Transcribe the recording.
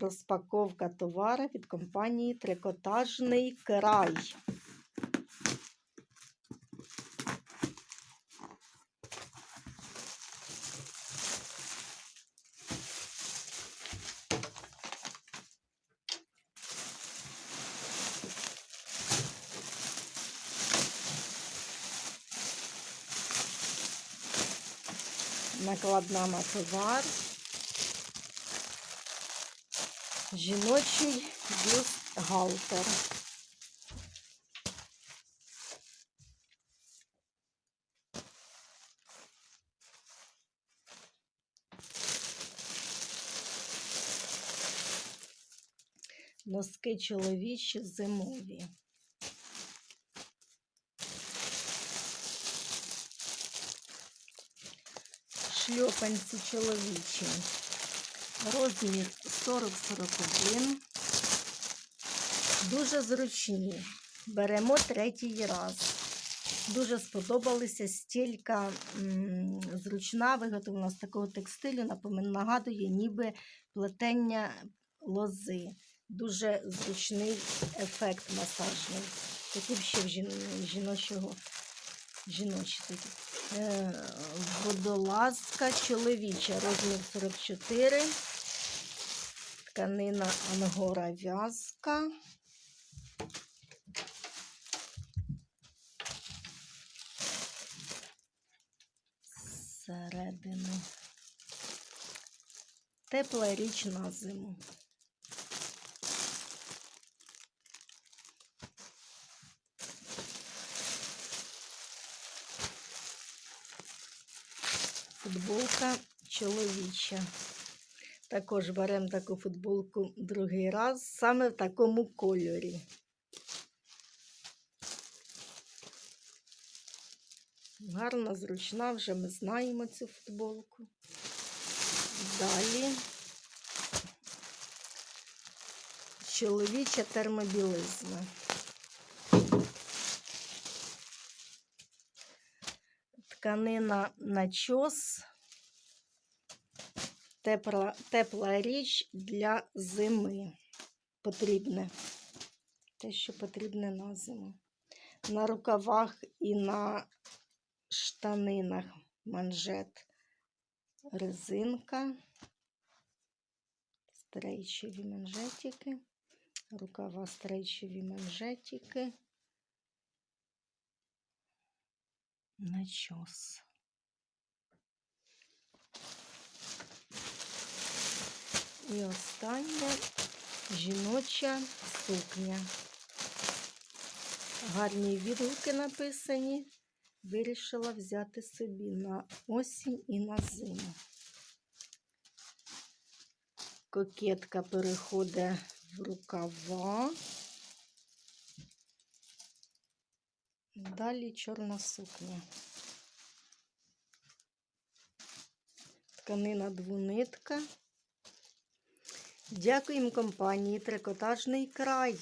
Розпаковка товару від компанії Трикотажний край. Накладна на товар. Жіночий бюстгальтер. Носки чоловічі зимові. Шльопанці чоловічі. Розмір 40-41. Дуже зручні. Беремо третій раз. Дуже сподобалися стілька зручна, виготовлена з такого текстилю, нагадує, ніби плетення лози. Дуже зручний ефект масажний. Такий ще в жін- жіночого жіночі. Е, водолазка чоловіча, розмір 44. Тканина ангора в'язка. Зсередини. Тепла річ на зиму. Футболка чоловіча. Також беремо таку футболку другий раз, саме в такому кольорі. Гарна, зручна, вже ми знаємо цю футболку. Далі чоловіча термобілизна. Тканина начос. Тепла, тепла річ для зими. Потрібне. Те, що потрібне на зиму. На рукавах і на штанинах манжет резинка. Стрейчеві манжетики. Рукава стрейчеві манжетики. Начос. І остання жіноча сукня. Гарні відгуки написані. Вирішила взяти собі на осінь і на зиму. Кокетка переходить в рукава. Далі чорна сукня. Тканина двунитка. Дякуємо компанії Трикотажний край.